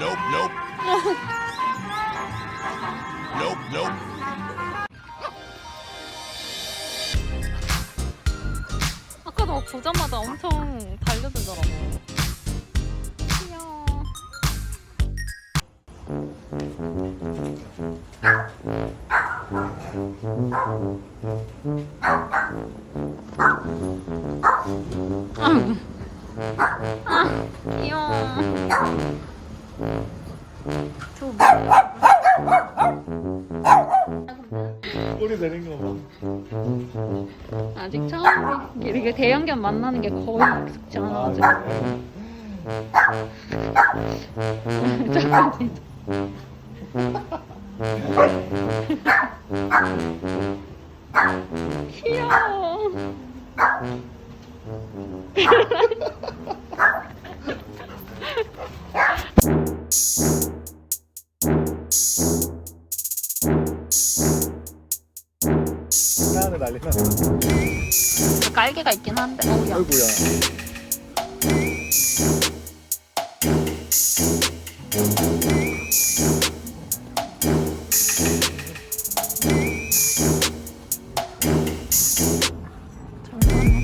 nope, nope. nope, nope. 아까 너 보자마자 엄청 달려들더라고. 귀여워. 아, 아, 귀여워. 저 꼬리 내린 거 봐. 아직 처음 이렇게 대형견 만나는 게 거의 익숙지 않아가지고 잠깐 진짜 귀여워 하늘 난리 났어. 깔개가 있긴 한데 어우야 아이고야. 잠깐만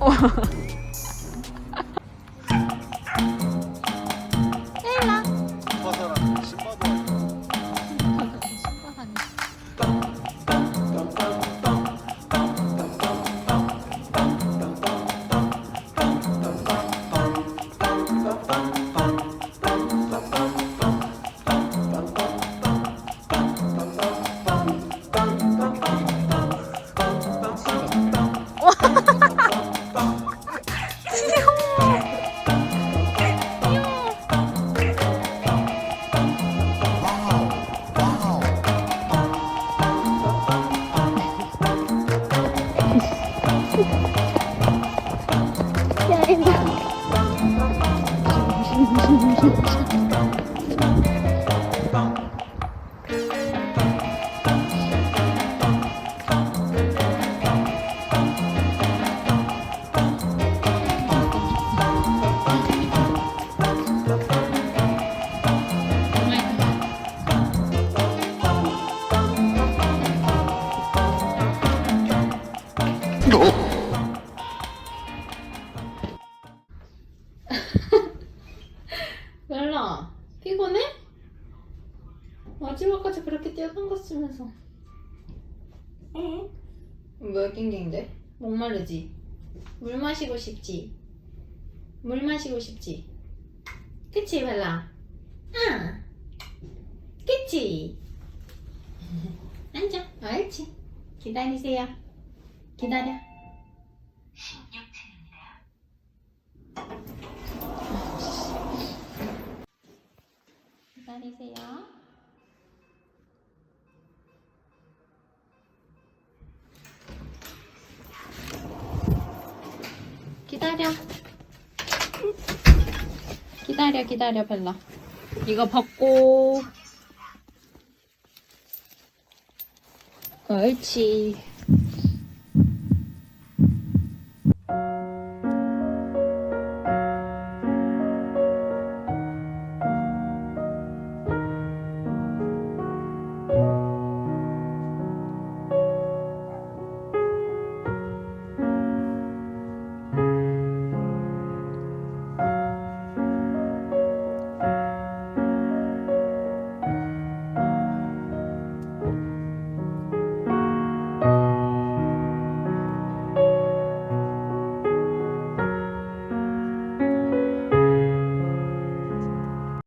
어. 멜라 피곤해? 마지막까지 그렇게 뛰어넘었으면서 응? 왜 낑낑대? 목마르지? 물 마시고 싶지? 물 마시고 싶지? 그치 벨라? 응 그치? 앉아 옳지 기다리세요 기다려 기다리세요. 기다려. 기다려, 기다려, 벨라. 이거 벗고. 옳지.